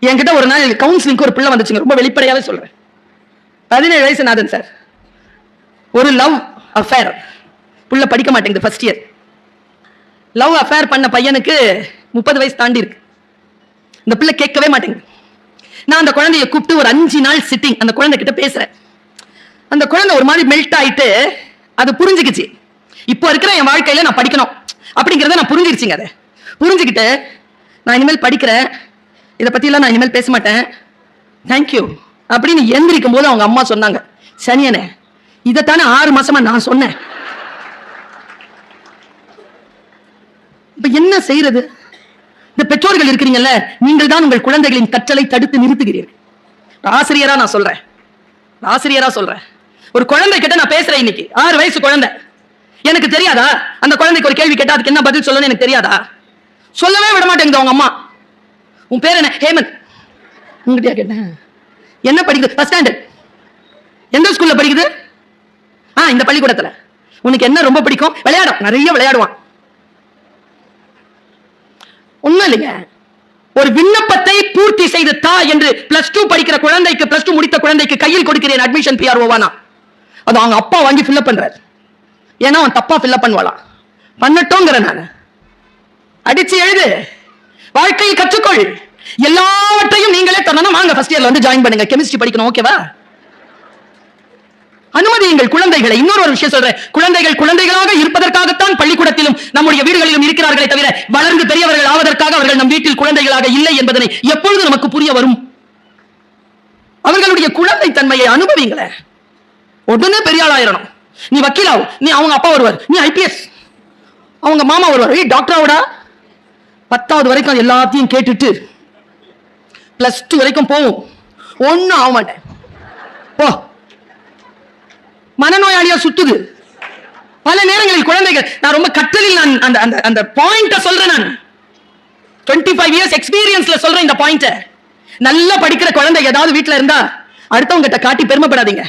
என்கிட்ட ஒரு நாள் கவுன்சிலிங்க்கு ஒரு பிள்ளை வந்துச்சுங்க. ரொம்ப வெளிப்படையாவே சொல்றேன். பதினேழு வயசு நாதன் சார். ஒரு லவ் அஃபேர் புள்ள படிக்க மாட்டேங்குது ஃபர்ஸ்ட் இயர் லவ் அஃபேர் பண்ண பையனுக்கு முப்பது வயசு தாண்டி இருக்கு. இந்த பிள்ளை கேட்கவே மாட்டேங்குது. நான் அந்த குழந்தைய கூப்பிட்டு ஒரு அஞ்சு நாள் சிட்டிங் அந்த குழந்தை கிட்ட பேசுறேன். அந்த குழந்தை ஒரு மாதிரி மெல்ட் ஆயிட்டு அது புரிஞ்சுக்கிச்சு. இப்போ இருக்கிற என் வாழ்க்கையில நான் படிக்கணும். அப்படிங்கிறத நான் புரிஞ்சிருச்சுங்க அதை. புரிஞ்சுக்கிட்டு நான் இனிமேல் படிக்கிறேன். இதை பற்றிலாம் நான் இனிமேல் பேச மாட்டேன். தேங்க்யூ அப்படின்னு எந்திரிக்கும் போது அவங்க அம்மா சொன்னாங்க சனியனே இதைத்தானே ஆறு மாசமா நான் சொன்னேன். இப்ப என்ன செய்யறது இந்த பெற்றோர்கள் இருக்கிறீங்கல்ல நீங்கள் தான் உங்கள் குழந்தைகளின் கற்றலை தடுத்து நிறுத்துகிறீர்கள். ஆசிரியரா நான் சொல்றேன். ஆசிரியரா சொல்றேன். ஒரு குழந்தை கிட்ட நான் பேசுறேன் இன்னைக்கு. ஆறு வயசு குழந்தை. எனக்கு தெரியாதா? அந்த குழந்தைக்கு ஒரு கேள்வி கேட்டா அதுக்கு என்ன பதில் சொல்லணும்னு எனக்கு தெரியாதா? சொல்லவே விட மாட்டேங்குது அவங்க அம்மா. உன் பேர் என்ன? ஹேமந்த். உங்ககிட்டயா கேட்டேன். என்ன படிக்குது? ஃபர்ஸ்ட் ஸ்டாண்டர்ட் எந்த ஸ்கூல்ல படிக்குது? ஆ இந்த பள்ளிக்கூடத்துல. உனக்கு என்ன ரொம்ப பிடிக்கும்? விளையாடும். நிறைய விளையாடுவான். உண்மை இல்லைங்க. ஒரு விண்ணப்பத்தை பூர்த்தி செய்து தா என்று பிளஸ் டூ படிக்கிற குழந்தைக்கு பிளஸ் டூ முடித்த குழந்தைக்கு கையில் கொடுக்கிறேன் அட்மிஷன் பிஆர்ஓவானா அது அவங்க அப்பா வாங்கி ஃபில்அப் பண்றாரு. ஏன்னா அவன் தப்பா ஃபில்அப் பண்ணுவாளாம். பண்ணட்டோங்கிற நான். அடிச்சு எழுது. வாழ்க்கையில் கற்றுக்கொள். எல்லாவற்றையும் நீங்களே தரணும் வாங்க. ஃபர்ஸ்ட் இயர்ல வந்து ஜாயின் பண்ணுங்க. கெமிஸ்ட்ரி படிக்கணும் ஓகேவா அனுமதியுங்கள் குழந்தைகளை இன்னொரு ஒரு விஷயம் சொல்றேன். குழந்தைகள் குழந்தைகளாக இருப்பதற்காகத்தான் பள்ளிக்கூடத்திலும் நம்முடைய வீடுகளிலும் இருக்கிறார்களே தவிர வளர்ந்து பெரியவர்கள் ஆவதற்காக அவர்கள் நம் வீட்டில் குழந்தைகளாக இல்லை என்பதனை எப்பொழுது நமக்கு புரிய வரும்? அவர்களுடைய குழந்தை தன்மையை அனுபவிங்களேன் உடனே பெரிய ஆளாயிரணும் நீ வக்கீலாவும் நீ அவங்க அப்பா வருவார் நீ ஐபிஎஸ் அவங்க மாமா வருவார் ஏய் டாக்டராவோடா பத்தாவது வரைக்கும் எல்லாத்தையும் கேட்டுட்டு பிளஸ் டூ வரைக்கும் போவோம். ஒன்றும் ஆக மாட்டேன். போ. மனநோயாளியா சுத்துது. பல நேரங்களில் குழந்தைகள் நான் ரொம்ப கற்றலில் நான் அந்த அந்த அந்த பாயிண்ட சொல்றேன் நான். 25 ஃபைவ் இயர்ஸ் எக்ஸ்பீரியன்ஸ்ல சொல்றேன் இந்த பாயிண்ட நல்லா படிக்கிற குழந்தை ஏதாவது வீட்டில் இருந்தா அடுத்தவங்ககிட்ட காட்டி பெருமைப்படாதீங்க.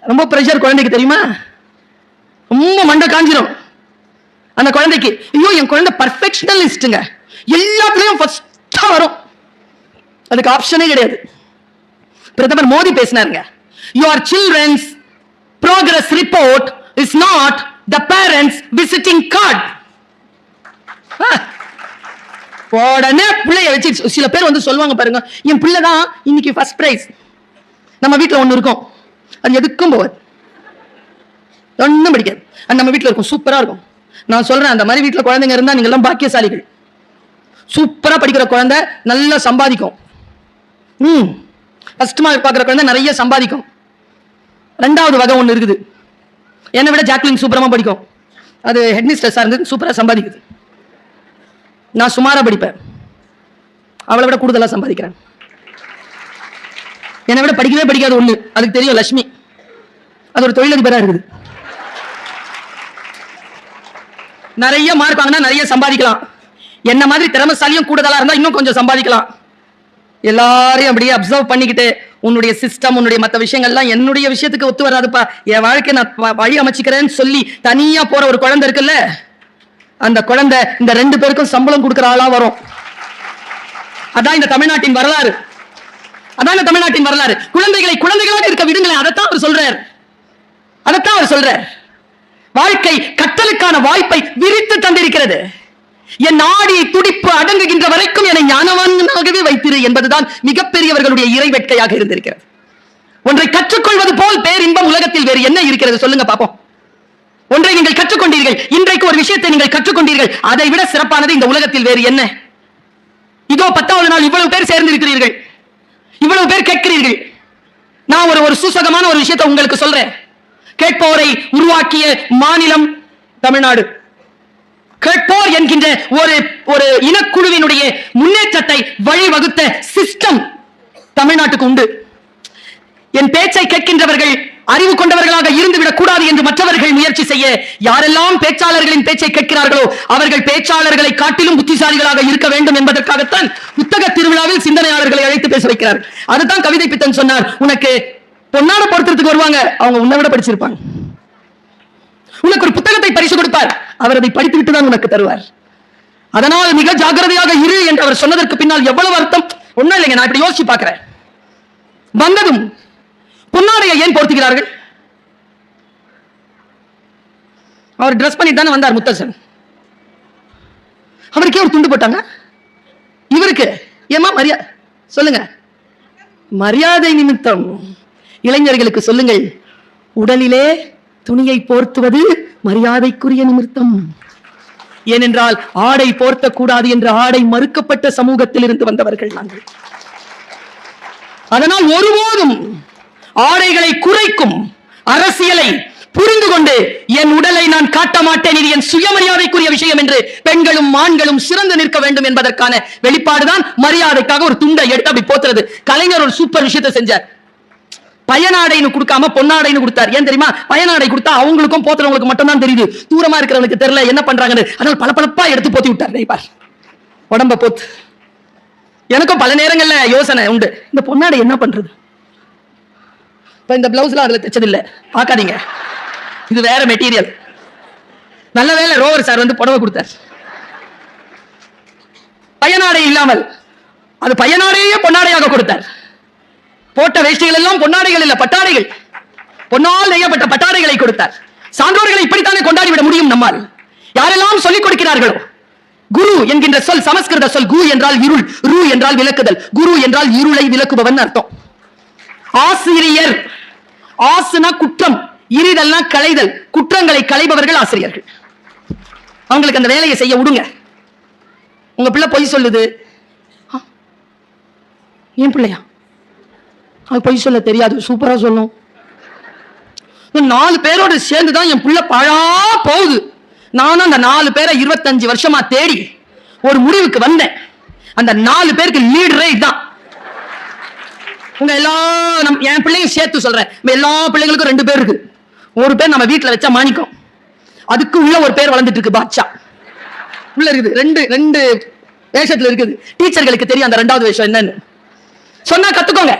ரொம்ப ப்ரெஷர் குழந்தைக்கு தெரியுமா? ரொம்ப மண்டை காஞ்சிரும். அந்த குழந்தைக்கு ஐயோ என் குழந்தை பர்ஃபெக்ஷனலிஸ்ட்டுங்க எல்லாத்துலேயும் ஃபஸ்ட்டாக வரும். அதுக்கு ஆப்ஷனே கிடையாது. பிரதமர் Modi பேசினாருங்க. Your children's progress report is not the parents visiting card உடனே பிள்ளைய வச்சு சில பேர் வந்து சொல்லுவாங்க பாருங்க. என் பிள்ளை தான் இன்னைக்கு ஃபர்ஸ்ட் ப்ரைஸ் நம்ம வீட்டில் ஒன்று இருக்கும். அது எதுக்கும் போகாது. ஒன்றும் படிக்காது. அது நம்ம வீட்டில் இருக்கும். சூப்பரா இருக்கும். நான் சொல்றேன் அந்த மாதிரி வீட்டில் குழந்தைங்க இருந்தால் நீங்கள்லாம் பாக்கியசாலிகள். சூப்பராக படிக்கிற குழந்தை நல்லா சம்பாதிக்கும். ம். ஃபஸ்ட் மார்க் பார்க்குற குழந்தை நிறைய சம்பாதிக்கும். ரெண்டாவது வகை ஒன்று இருக்குது. என்னை விட ஜாக்லின் சூப்பரமாக படிக்கும். அது ஹெட்மிஸ்டர்ஸாக இருந்தது சூப்பராக சம்பாதிக்குது. நான் சுமாராக படிப்பேன். அவளை விட கூடுதலாக சம்பாதிக்கிறேன். என்னை விட படிக்கவே படிக்காது ஒன்று அதுக்கு தெரியும் லட்சுமி. அது ஒரு தொழிலதிபராக இருக்குது. நிறைய மார்க் வாங்கினா நிறைய சம்பாதிக்கலாம். என்ன மாதிரி திறமசாலியும் கூடுதலாக இருந்தால் இன்னும் கொஞ்சம் சம்பாதிக்கலாம். எல்லாரையும் அப்படியே அப்சர்வ் பண்ணிக்கிட்டு உன்னுடைய சிஸ்டம் உன்னுடைய மற்ற விஷயங்கள்லாம் என்னுடைய விஷயத்துக்கு ஒத்து வராதுப்பா. என் வாழ்க்கை நான் வ- வழி அமைச்சிக்கிறேன்னு சொல்லி தனியாக போகிற ஒரு குழந்தை இருக்குல்ல? அந்த குழந்தை இந்த ரெண்டு பேருக்கும் சம்பளம் கொடுக்குற ஆளாக வரும். அதான் இந்த தமிழ்நாட்டின் வரலாறு. அதான் இந்த தமிழ்நாட்டின் வரலாறு. குழந்தைகளை குழந்தைகளாக இருக்க விடுங்களேன். அதைத்தான் அவர் சொல்றார். அதைத்தான் அவர் சொல்றார். வாழ்க்கை கற்றலுக்கான வாய்ப்பை விரித்து தந்திருக்கிறது. என் நாடி துடிப்பு அடங்குகின்ற வரைக்கும் என்னை ஞானவானாகவே வைத்திரு என்பதுதான் மிகப்பெரியவர்களுடைய இறை வெட்கையாக இருந்திருக்கிறது. ஒன்றை கற்றுக்கொள்வது போல் பேரின்பம் உலகத்தில் வேறு என்ன இருக்கிறது சொல்லுங்க பாப்போம். ஒன்றை நீங்கள் கற்றுக்கொண்டீர்கள் இன்றைக்கு ஒரு விஷயத்தை நீங்கள் கற்றுக்கொண்டீர்கள் அதை விட சிறப்பானது இந்த உலகத்தில் வேறு என்ன? இதோ பத்தாவது நாள் இவ்வளவு பேர் சேர்ந்து இருக்கிறீர்கள் இவ்வளவு பேர் கேட்கிறீர்கள். நான் ஒரு ஒரு சூசகமான ஒரு விஷயத்தை உங்களுக்கு சொல்றேன். கேட்போரை உருவாக்கிய மாநிலம் தமிழ்நாடு. கேட்போர் என்கின்ற ஒரு ஒரு இனக்குழுவினுடைய முன்னேற்றத்தை வழிவகுத்த சிஸ்டம் தமிழ்நாட்டுக்கு உண்டு. என் பேச்சை கேட்கின்றவர்கள் அறிவு கொண்டவர்களாக இருந்துவிடக் கூடாது என்று மற்றவர்கள் முயற்சி செய்ய யாரெல்லாம் பேச்சாளர்களின் பேச்சை கேட்கிறார்களோ அவர்கள் பேச்சாளர்களை காட்டிலும் புத்திசாலிகளாக இருக்க வேண்டும் என்பதற்காகத்தான் புத்தக திருவிழாவில் சிந்தனையாளர்களை அழைத்து பேச வைக்கிறார் அதுதான் கவிதை பித்தன் சொன்னார் உனக்கு பொன்னாட பொருத்தத்துக்கு வருவாங்க. அவங்க உன்னை விட படிச்சிருப்பாங்க. உனக்கு ஒரு புத்தகத்தை பரிசு கொடுப்பார். அவர் அதை படித்துவிட்டு தான் உனக்கு தருவார். அதனால் மிக ஜாக்கிரதையாக இரு என்று அவர் சொன்னதற்கு பின்னால் எவ்வளவு அர்த்தம்? ஒண்ணும் இல்லைங்க நான் இப்படி யோசிச்சு பார்க்கிறேன். வந்ததும் பொன்னாடையை ஏன் போர்த்துகிறார்கள் அவர் ட்ரெஸ் பண்ணிட்டு தானே வந்தார் முத்தரசன். அவருக்கே ஒரு துண்டு போட்டாங்க. இவருக்கு ஏமா மரியாதை சொல்லுங்க. மரியாதை நிமித்தம் இளைஞர்களுக்கு சொல்லுங்கள். உடலிலே துணியை போர்த்துவது மரியாதைக்குரிய நிமித்தம். ஏனென்றால் ஆடை போர்த்த கூடாது என்ற ஆடை மறுக்கப்பட்ட சமூகத்தில் இருந்து வந்தவர்கள் நாங்கள். அதனால் ஒருபோதும் ஆடைகளை குறைக்கும் அரசியலை புரிந்து கொண்டு என் உடலை நான் காட்ட மாட்டேன். இது என் சுயமரியாதைக்குரிய விஷயம் என்று பெண்களும் ஆண்களும் சிறந்து நிற்க வேண்டும் என்பதற்கான வெளிப்பாடுதான் மரியாதைக்காக ஒரு துண்டை எடுத்து அப்படி போத்துறது. கலைஞர் ஒரு சூப்பர் விஷயத்தை செஞ்சார். பயனாடைன்னு கொடுக்காம பொன்னாடைன்னு கொடுத்தார். ஏன் தெரியுமா? பயனாடை கொடுத்தா அவங்களுக்கும் போத்துறவங்களுக்கு மட்டும் தான் தெரியுது. தூரமா இருக்கிறவங்களுக்கு தெரியல என்ன பண்றாங்கன்னு. அதனால பளபளப்பா எடுத்து போத்தி விட்டார் நெய்பார் உடம்ப போத்து. எனக்கும் பல நேரங்கள்ல யோசனை உண்டு. இந்த பொன்னாடை என்ன பண்றது? இப்ப இந்த பிளவுஸ்லாம் அதுல தைச்சது இல்ல பார்க்காதீங்க இது வேற மெட்டீரியல். நல்ல வேலை ரோவர் சார் வந்து புடவை கொடுத்தார். பயனாடை இல்லாமல். அது பயனாடையே பொன்னாடையாக கொடுத்தார். போட்ட வேஷ்டிகள் எல்லாம் பொன்னாடைகள் இல்ல பட்டாடைகள். பொன்னால் நெய்யப்பட்ட பட்டாடைகளை கொடுத்தார். சான்றோர்களை இப்படித்தானே கொண்டாடி விட முடியும் நம்மால்? யாரெல்லாம் சொல்லிக் கொடுக்கிறார்களோ? குரு என்கின்ற சொல் சமஸ்கிருத சொல் கு என்றால் இருள் ரு என்றால் விளக்குதல். குரு என்றால் இருளை விளக்குபவன் அர்த்தம். ஆசிரியர் ஆசுனா குற்றம் இருதல்னா களைதல். குற்றங்களை களைபவர்கள் ஆசிரியர்கள். அவங்களுக்கு அந்த வேலையை செய்ய விடுங்க. உங்க பிள்ளை பொய் சொல்லுது. என் பிள்ளையா? அது பொய் சொல்ல தெரியாது. சூப்பராக சொல்லும். நாலு பேரோட சேர்ந்து தான் என் புள்ள பழா போகுது. நானும் அந்த நாலு பேரை இருபத்தஞ்சு வருஷமா தேடி ஒரு முடிவுக்கு வந்தேன். அந்த நாலு பேருக்கு லீடரே இதுதான் உங்க எல்லா நம் என் பிள்ளையும் சேர்த்து சொல்றேன். நம்ம எல்லா பிள்ளைங்களுக்கும் ரெண்டு பேர் இருக்கு. ஒரு பேர் நம்ம வீட்டில் வச்சா மாணிக்கம். அதுக்கு உள்ள ஒரு பேர் வளர்ந்துட்டு இருக்கு பாட்சா உள்ள இருக்குது. ரெண்டு ரெண்டு வேஷத்துல இருக்குது. டீச்சர்களுக்கு தெரியும் அந்த ரெண்டாவது வேஷம் என்னன்னு. சொன்னா கத்துக்கோங்க.